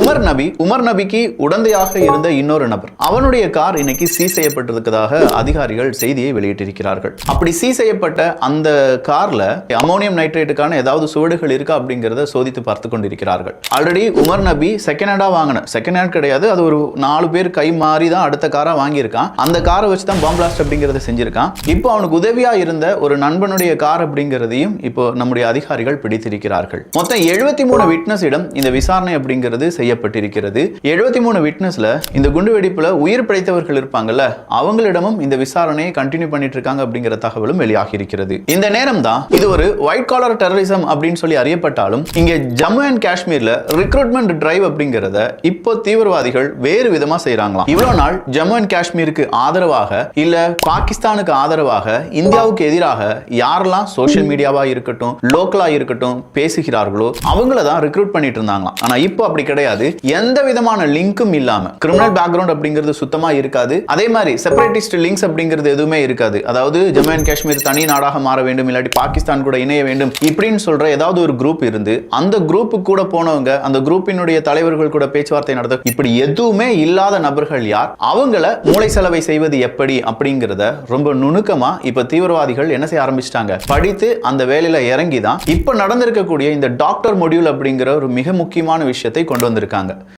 Umar நபி Umar நபிக்கு உடந்தையாக இருந்த இன்னொரு நபர். அவனுடைய கார் இன்னைக்கு சீ செய்யப்பட்டிருக்கதாக அதிகாரிகள் செய்தியை வெளியிட்டிருக்கிறார்கள். அப்படி சீ செய்யப்பட்ட அந்த கார்ல அமோனியம் நைட்ரேட்டுக்கான ஏதாவது சுவடுகள் இருக்கா அப்படிங்கிறத சோதித்து பார்த்து கொண்டிருக்கிறார்கள். ஆல்ரெடி உமர் நபி செகண்ட் ஹேண்டா வாங்கின. செகண்ட் ஹேண்ட் கிடையாது. அது ஒரு நாலு பேர் கை மாறி தான் அடுத்த காரா வாங்கியிருக்கான். அந்த காரை வச்சு தான் பாம் பிளாஸ்ட் அப்படிங்கிறத செஞ்சிருக்கான். இப்போ அவனுக்கு உதவியா இருந்த ஒரு நண்பனுடைய கார் அப்படிங்கிறதையும் இப்போ நம்முடைய அதிகாரிகள் பிடித்திருக்கிறார்கள். மொத்தம் எழுபத்தி மூணு விட்னஸிடம் இந்த விசாரணை அப்படிங்கிறது செய்யப்பட்டிருக்கிறது. எழுபத்தி மூணு விட்னஸ்ல இந்த குண்டு வெடிப்புல உயிர் பிழைத்தவர்கள் இருப்பாங்கல்ல அவங்களிடமும் இந்த விசாரணையை கண்டினியூ பண்ணிட்டு இருக்காங்க அப்படிங்கிற தகவலும் வெளியாகி இருக்கிறது இந்த நேரம் தான் இது ஒரு ஒயிட் காலர் டெரரிசம் அப்படின்னு சொல்லி அறியப்பட்டாலும் இங்க ஜம்மு அண்ட் காஷ்மீர்ல ரிக்ரூட்மெண்ட் டிரைவ் அப்படிங்கிறத இப்போ தீவிரவாதிகள் வேறு விதமா செய்யறாங்களாம் இவ்வளவு நாள் ஜம்மு அண்ட் காஷ்மீருக்கு ஆதரவாக இல்ல பாகிஸ்தானுக்கு ஆதரவாக இந்தியாவுக்கு எதிராக யாரெல்லாம் சோசியல் மீடியாவா இருக்கட்டும் லோக்கலா இருக்கட்டும் பேசுகிறார்களோ அவங்கள தான் ரிக்ரூட் பண்ணிட்டு இருந்தாங்களாம் ஆனா இப்போ அப்படி கிடையாது. எந்த விதமான லிங்க்கும் இல்லாம. கிரிமினல் பேக்ரவுண்ட் அப்படிங்கிறது சுத்தமா இருக்காது. அதே மாதிரி செப்பரேட்டிஸ்ட் லிங்க்ஸ் அப்படிங்கிறது எதுவுமே இருக்காது. அதாவது ஜம்மு அண்ட் காஷ்மீர் தனி நாடாக மாற வேண்டும் இல்லாட்டி பாகிஸ்தான் கூட இணைய வேண்டும் இப்படின்னு சொல்ற ஏதாவது ஒரு குரூப் இருந்து அந்த குரூப்பு கூட போனவங்க அந்த குரூப்பினுடைய தலைவர்கள் கூட பேச்சுவார்த்தை நடத்த இப்படி எதுவுமே இல்லாத நபர்கள் யார்? அவங்கள மூளை செலவை செய்வது எப்படி அப்படிங்கிறத ரொம்ப நுணுக்கமா இப்ப தீவிரவாதிகள் என்ன செய்ய ஆரம்பிச்சிட்டாங்க? படித்து அந்த வேலையில இறங்கி தான் இப்ப நடந்திருக்கக்கூடிய இந்த டாக்டர் மொடியூல் அப்படிங்கிற ஒரு மிக முக்கியமான விஷயத்தை கொண்டு வந்து வந்திருக்காங்க.